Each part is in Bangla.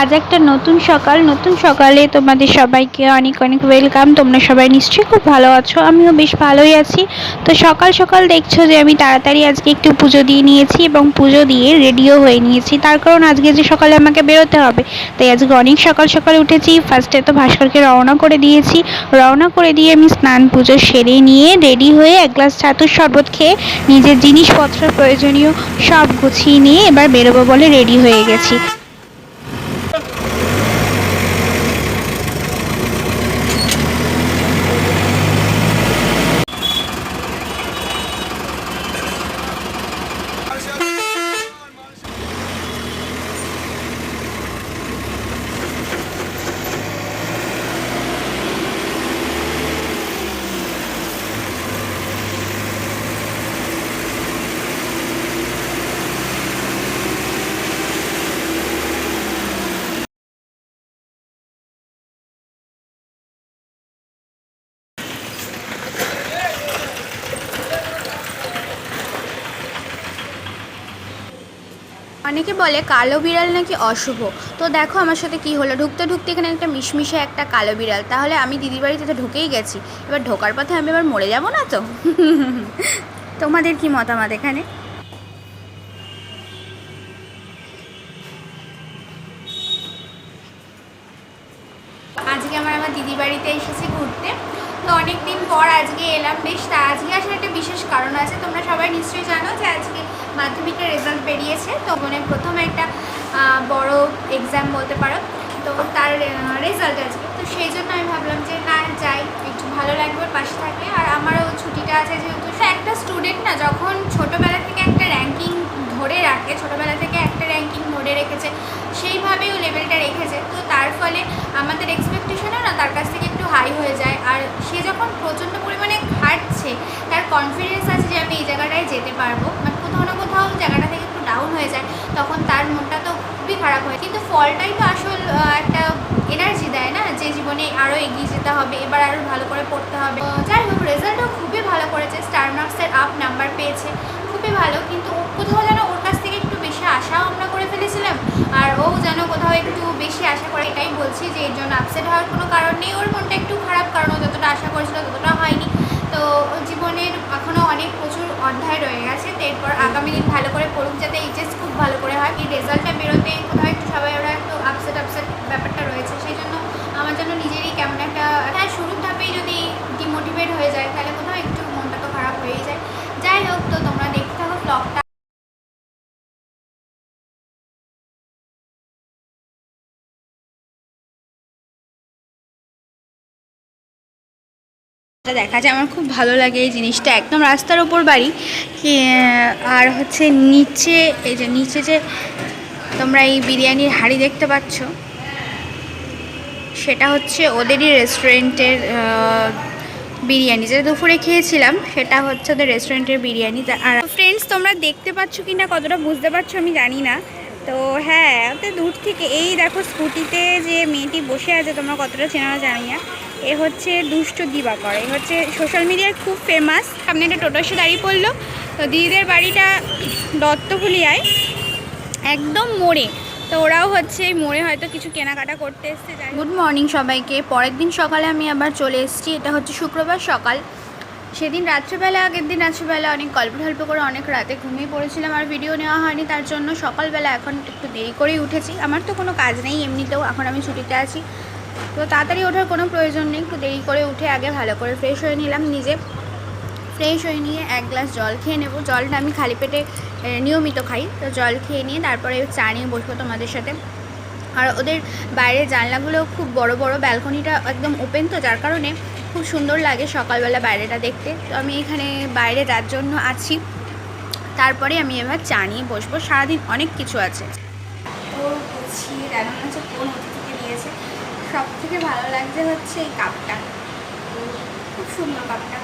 আজ একটা নতুন সকাল, নতুন সকালে তোমাদের সবাইকে অনেক অনেক ওয়েলকাম তোমরা সবাই নিশ্চয়ই খুব ভালো আছো, আমিও বেশ ভালোই আছি। তো সকাল সকাল দেখছ যে আমি তাড়াতাড়ি আজকে একটু পুজো দিয়ে নিয়েছি এবং পুজো দিয়ে রেডিও হয়ে নিয়েছি। তার কারণ আজকে যে সকালে আমাকে বেরোতে হবে, তাই আজকে অনেক সকাল সকাল উঠেছি। ফার্স্টে তো ভাস্করকে রওনা করে দিয়েছি। রওনা করে দিয়ে আমি স্নান পুজো সেরে নিয়ে রেডি হয়ে এক গ্লাস ছাতুর শরবত খেয়ে নিজের জিনিসপত্র প্রয়োজনীয় সব গুছিয়ে নিয়ে এবার বেরোবো বলে রেডি হয়ে গেছি। অনেকে বলে কালো বিড়াল নাকি অশুভ? তো দেখো আমার সাথে কি হলো? ঢুকতে ঢুকতে এখানে একটা মিশমিশে একটা কালো বিড়াল। তাহলে আমি দিদির বাড়িতে তো ঢুকেই গেছি। এবার ঢোকার পথে আমি এবার মরে যাব না তো? তোমাদের কি মতামত এখানে? বেরিয়েছে তো মানে প্রথম একটা বড় এক্সাম বলতে পারো। তো তার রেজাল্ট আজকে তো সেই জন্য আমি ভাবলাম যে না, যাই, একটু ভালো লাগবে পাশে থাকলে। আর আমারও ছুটিটা আছে যেহেতু, সে একটা স্টুডেন্ট না, যখন ছোটোবেলা থেকে একটা র্যাঙ্কিং ধরে রাখে, ছোটোবেলা থেকে একটা র্যাঙ্কিং ধরে রেখেছে, সেইভাবেই ও লেভেলটা রেখেছে। তো তার ফলে আমাদের এক্সপেকটেশনও না, তার কাছ থেকে একটু হাই হয়ে যায়। আর সে যখন প্রচণ্ড পরিমাণে খাটছে, তার কনফিডেন্স আছে যে আমি এই জায়গাটায় যেতে পারব মানে কোথাও না কোথাও জায়গাটা থেকে একটু ডাউন হয়ে যায় তখন তার মনটা তো খুবই খারাপ হয়। কিন্তু ফলটাই তো আসল একটা এনার্জি দেয় না যে জীবনে আরও এগিয়ে যেতে হবে, এবার আরও ভালো করে পড়তে হবে। যাই হোক রেজাল্টও খুবই ভালো করেছে। স্টার মার্কসের আপ নাম্বার পেয়েছে। খুবই ভালো, কিন্তু ও কোথাও যেন ওর কাছ থেকে একটু বেশি আশাও আমরা করে ফেলেছিলাম। আর ও যেন কোথাও একটু বেশি আশা করে, এটাই বলছি যে এর জন্য আপসেট হওয়ার কোনো কারণ নেই। ওর মনটা একটু খারাপ, কারণ ও যতটা আশা করেছিল ততটা হয়নি। তো জীবনের এখনও অনেক প্রচুর অধ্যায় রয়ে গেছে, তো এরপর আগামী দিন ভালো করে পড়ুক যাতে এইচএস খুব ভালো করে হয়। এই রেজাল্টটা বেরোতে কোথাও একটু সবাই ওরা একটু আপসেট আপসেট ব্যাপারটা রয়েছে। সেই জন্য আমার জন্য নিজেরই কেমন একটা হ্যাঁ শুরুর ধাপেই যদি ডিমোটিভেট হয়ে যায় তাহলে কোথাও একটু মনটা তো খারাপ হয়েই যায় যাই হোক তো তোমরা দেখতে থাকো ব্লগটা এটা দেখা যায় আমার খুব ভালো লাগে এই জিনিসটা। একদম রাস্তার ওপর বাড়ি। আর হচ্ছে নিচে, এই যে নিচে যে তোমরা এই বিরিয়ানির হাঁড়ি দেখতে পাচ্ছ, সেটা হচ্ছে ওদেরই রেস্টুরেন্টের বিরিয়ানি। যেটা দুপুরে খেয়েছিলাম, সেটা হচ্ছে ওদের রেস্টুরেন্টের বিরিয়ানি। আর ফ্রেন্ডস তোমরা দেখতে পাচ্ছ কি না কতটা বুঝতে পারছ আমি জানি না। তো হ্যাঁ ওতে দূর থেকে এই দেখো স্কুটিতে যে মেয়েটি বসে আছে, তোমরা কতটা চেনা জানি না। এ হচ্ছে দুষ্ট দিবাকর। এ হচ্ছে সোশ্যাল মিডিয়ায় খুব ফেমাস সামনে একটা টোটো দাঁড়িয়ে পড়ল। তো দিদিদের বাড়িটা দত্তফুলিয়ায় একদম মোড়ে। তো ওরাও হচ্ছে মোড়ে হয়তো কিছু কেনাকাটা করতে এসছে গুড মর্নিং সবাইকে। পরের দিন সকালে আমি আবার চলে এসেছি। এটা হচ্ছে শুক্রবার সকাল। সেদিন রাত্রেবেলা, আগের দিন রাত্রেবেলা অনেক গল্প টল্প করে অনেক রাতে ঘুমিয়ে পড়েছিলাম আর ভিডিও নেওয়া হয়নি। তার জন্য সকালবেলা এখন একটু দেরি করেই উঠেছি। আমার তো কোনো কাজ নেই এমনিতেও। এখন আমি ছুটিতে আছি। তো তাড়াতাড়ি ওঠার কোনো প্রয়োজন নেই, একটু দেরি করে উঠে আগে ভালো করে ফ্রেশ হয়ে নিলাম নিজে। ফ্রেশ হয়ে নিয়ে এক গ্লাস জল খেয়ে নেব। জলটা আমি খালি পেটে নিয়মিত খাই। তো জল খেয়ে নিয়ে তারপরে চা নিয়ে বসবো তোমাদের সাথে। আর ওদের বাইরের জানলাগুলো খুব বড় বড় ব্যালকনিটা একদম ওপেন তো, যার কারণে খুব সুন্দর লাগে সকালবেলা বাইরেটা দেখতে। তো আমি এখানে বাইরে যার জন্য আছি। তারপরে আমি এবার চা নিয়ে বসবো। সারাদিন অনেক কিছু আছে। হচ্ছে কোন হতে থেকে নিয়েছে সব থেকে ভালো লাগছে হচ্ছে এই কাপটা। খুব সুন্দর কাপটা।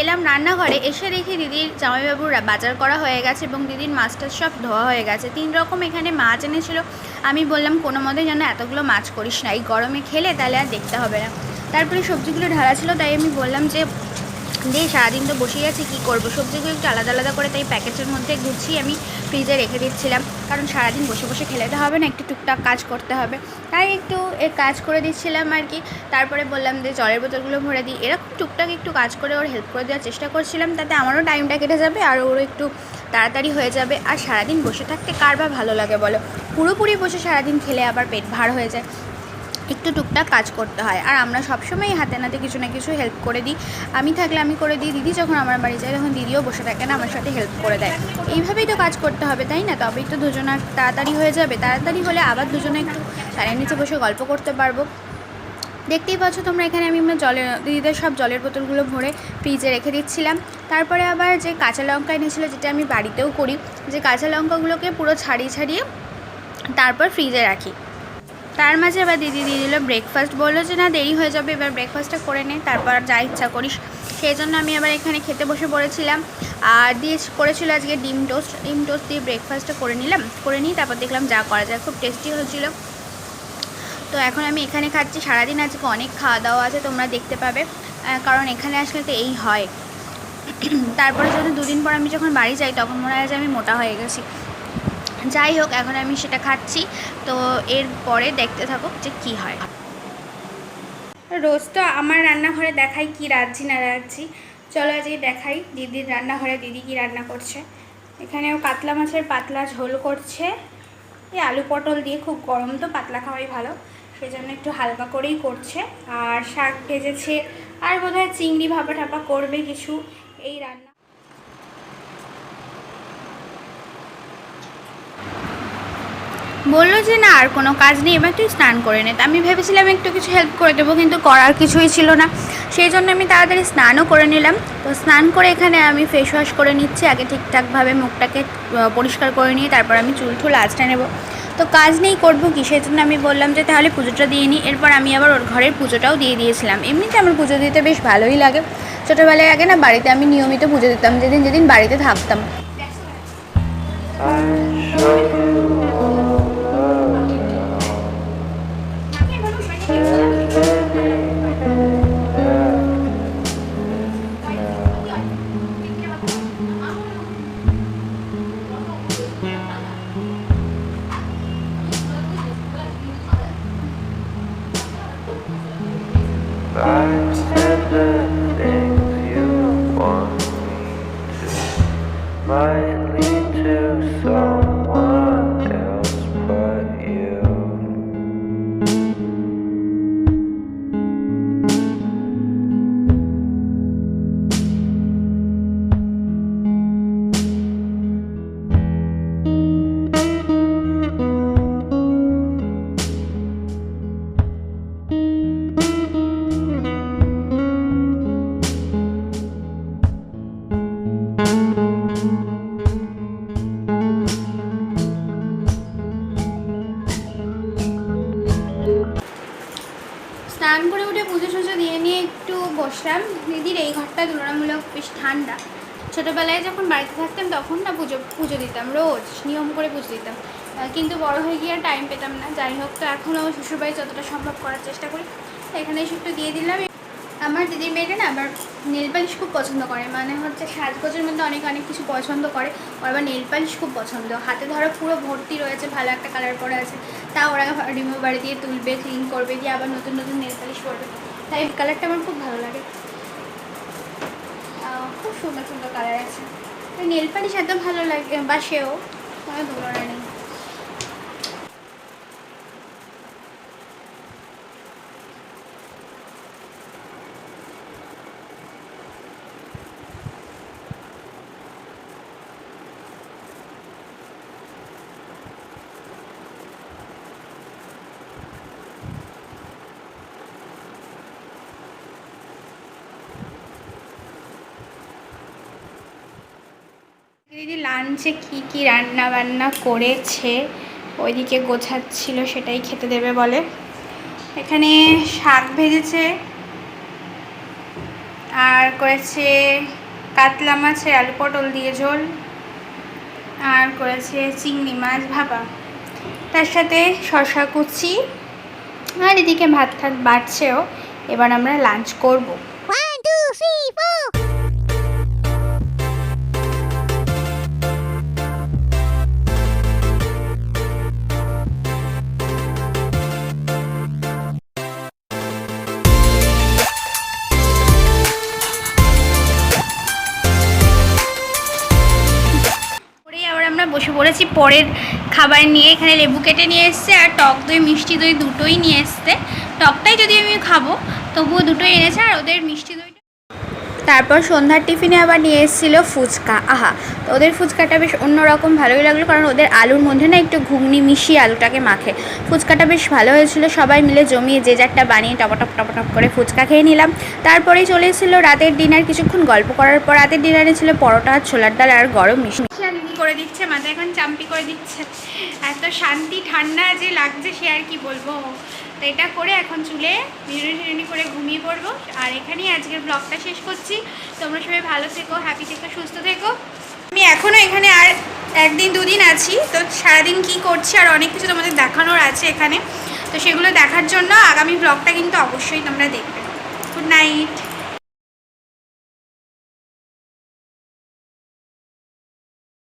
এলাম রান্নাঘরে, এসে দেখি দিদির জামাইবাবুর বাজার করা হয়ে গেছে এবং দিদির মাছটা সব ধোয়া হয়ে গেছে। তিন রকম এখানে মাছ এনেছিল। আমি বললাম, কোনো মতে যেন এতগুলো মাছ করিস না। এই গরমে খেলে তাহলে আর দেখতে হবে না। তারপরে সবজিগুলো ঢালা ছিল, তাই আমি বললাম যে দিয়ে সারাদিন তো বসেই আছে, কী করব? সবজিগুলো একটু আলাদা আলাদা করে তাই প্যাকেটের মধ্যে গুছিয়ে আমি ফ্রিজে রেখে দিচ্ছিলাম। কারণ সারাদিন বসে বসে খেলে তো হবে না, একটু টুকটাক কাজ করতে হবে। তাই একটু এ কাজ করে দিচ্ছিলাম আর কি। তারপরে বললাম যে জলের বোতলগুলো ভরে দিই। এরকম টুকটাক একটু কাজ করে ওর হেল্প করে দেওয়ার চেষ্টা করছিলাম, তাতে আমারও টাইমটা কেটে যাবে আর ওরও একটু তাড়াতাড়ি হয়ে যাবে। আর সারাদিন বসে থাকতে কার বা ভালো লাগে বলো? পুরোপুরি বসে সারাদিন খেলে আবার পেট ভার হয়ে যায়। একটু টুকটাক কাজ করতে হয়। আর আমরা সবসময় হাতে নাতে কিছু না কিছু হেল্প করে দিই। আমি থাকলে আমি করে দিই। দিদি যখন আমার বাড়ি যায়, তখন দিদিও বসে থাকে না, আমার সাথে হেল্প করে দেয়। এইভাবেই তো কাজ করতে হবে, তাই না? তবেই তো দুজনার তাড়াতাড়ি হয়ে যাবে। তাড়াতাড়ি হলে আবার দুজনে একটু ফ্যানের নিচে বসে গল্প করতে পারব। দেখতেই পাচ্ছ তোমরা এখানে আমি আমার জলের, দিদিদের সব জলের বোতলগুলো ভরে ফ্রিজে রেখে দিচ্ছিলাম। তারপরে আবার যে কাঁচা লঙ্কা এনেছিলো, যেটা আমি বাড়িতেও করি, যে কাঁচা লঙ্কাগুলোকে পুরো ছাড়িয়ে ছাড়িয়ে তারপর ফ্রিজে রাখি। তার মাঝে এবার দিদি দিয়ে দিল ব্রেকফাস্ট বলল যে, না, দেরি হয়ে যাবে, এবার ব্রেকফাস্টটা করে নে, তারপর যা ইচ্ছা করিস। সেই জন্য আমি আবার এখানে খেতে বসে পড়েছিলাম। আর দিয়ে করেছিল আজকে ডিম টোস্ট। ডিম টোস্ট দিয়ে ব্রেকফাস্টটা করে নিলাম, করে নিই তারপর দেখলাম যা করা যায়। খুব টেস্টি হয়েছিল। তো এখন আমি এখানে খাচ্ছি। সারাদিন আজকে অনেক খাওয়া দাওয়া আছে, তোমরা দেখতে পাবে। কারণ এখানে আসলে তো এই হয়। তারপরে যদি দুদিন পর আমি যখন বাড়ি যাই, তখন মনে হয় যে আমি মোটা হয়ে গেছি। যাই হোক, এখন আমি সেটা খাচ্ছি। তো এর পরে দেখতে থাকো যে কি হয়। রোজ তো আমার রান্নাঘরে দেখাই কি রাঁধছি, না রাঁধছি। চলো আজকে দেখাই দিদির রান্নাঘরে দিদি কি রান্না করছে। এখানেও কাতলা মাছের পাতলা ঝোল করছে। এই আলু পটল দিয়ে খুব গরম তো, পাতলা খাওয়াই ভালো। সেই জন্য একটু হালকা করেই করছে। আর শাক ভেজেছে। আর বোধহয় চিংড়ি ভাপা টাপা করবে কিছু। এই রান্না বলল যে না, আর কোনো কাজ নেই, এবার তুই স্নান করে নে। আমি ভেবেছিলাম একটু কিছু হেল্প করে দেবো, কিন্তু করার কিছুই ছিল না। সেই জন্য আমি তাড়াতাড়ি স্নানও করে নিলাম। তো স্নান করে এখানে আমি ফেস ওয়াশ করে নিচ্ছি, আগে ঠিকঠাকভাবে মুখটাকে পরিষ্কার করে নিয়ে তারপর আমি চুল ঠুল আঁচড়ে নেব। তো কাজ নেই করব কি, সেই জন্য আমি বললাম যে তাহলে পুজোটা দিয়ে নিই এরপর আমি আবার ওর ঘরের পুজোটাও দিয়ে দিয়েছিলাম। এমনিতে আমার পুজো দিতে বেশ ভালোই লাগে। ছোটোবেলায় আগে না বাড়িতে আমি নিয়মিত পুজো দিতাম, যেদিন যেদিন বাড়িতে থাকতাম। বসলাম। দিদির এই ঘরটা তুলনামূলক বেশ ঠান্ডা। ছোটোবেলায় যখন বাড়িতে থাকতাম, তখন না পুজো পুজো দিতাম, রোজ নিয়ম করে পুজো দিতাম। কিন্তু বড় হয়ে গিয়ে টাইম পেতাম না। যাই হোক, তো এখনও শ্বশুরবাড়ি যতটা সম্ভব করার চেষ্টা করি। এখানে এসে একটু দিয়ে দিলাম। আমার দিদির মেয়েটা না আবার নেল পালিশ খুব পছন্দ করে। মানে হচ্ছে সাজগোজের মধ্যে অনেক অনেক কিছু পছন্দ করে। ওর আবার নেল পালিশ খুব পছন্দ। হাতে ধরো পুরো ভর্তি রয়েছে, ভালো একটা কালার পরে আছে। তা ওরা রিমুভ বাড়ি দিয়ে তুলবে ক্লিন করবে দিয়ে আবার নতুন নতুন নেল পালিশ করবে তাই কালারটা আমার খুব ভালো লাগে। খুব সুন্দর সুন্দর কালার আছে। নেল পালিশ এত ভালো লাগে, বাসেও। সেও কোনো তুলনা নেই। দিদি লাঞ্চে কি কি রান্না বান্না করেছে? ওইদিকে গোছাচ্ছিল, সেটাই খেতে দেবে বলে। এখানে শাক ভেজেছে আর করেছে কাতলা মাছের আলু পটল দিয়ে ঝোল, আর করেছে চিংড়ি মাছ ভাপা। তার সাথে শশা কুচি, আর এদিকে ভাত ঠাত বাড়ছেও। এবার আমরা লাঞ্চ করব। পড়েছি পরের খাবার নিয়ে। এখানে লেবু কেটে নিয়ে এসছে আর টক দই, মিষ্টি দই দুটোই নিয়ে এসছে। টকটাই যদি আমি খাব, তবুও দুটোই এনেছে আর ওদের মিষ্টি দইটা তারপর সন্ধ্যার টিফিনে আবার নিয়ে এসেছিল ফুচকা। আহা তো ওদের ফুচকাটা বেশ অন্যরকম ভালোই লাগল কারণ ওদের আলুর মধ্যে না একটু ঘুগনি মিশিয়ে আলুটাকে মাখে। ফুচকাটা বেশ ভালো হয়েছিল, সবাই মিলে জমিয়ে যে যারটা বানিয়ে টপটপ টপটপ করে ফুচকা খেয়ে নিলাম। তারপরেই চলে এসেছিল রাতের ডিনার, কিছুক্ষণ গল্প করার পর রাতের ডিনারে ছিল পরোটা, ছোলার ডাল আর গরম মিষ্টি। করে দিচ্ছে মাথা এখন চাম্পি করে দিচ্ছে। এত শান্তি, ঠান্ডা যে লাগছে সে আর কি বলব? তো এটা করে এখন চুলে বিরিয়ানি টিরিয়ানি করে ঘুমিয়ে পড়ব। আর এখানেই আজকের ব্লগটা শেষ করছি। তোমরা সবাই ভালো থেকো হ্যাপি থেকো, সুস্থ থেকো। আমি এখনও এখানে আর একদিন দুদিন আছি। তো সারাদিন কি করছি আর অনেক কিছু তোমাদের দেখানোর আছে এখানে। তো সেগুলো দেখার জন্য আগামী ব্লগটা কিন্তু অবশ্যই তোমরা দেখবে। Good night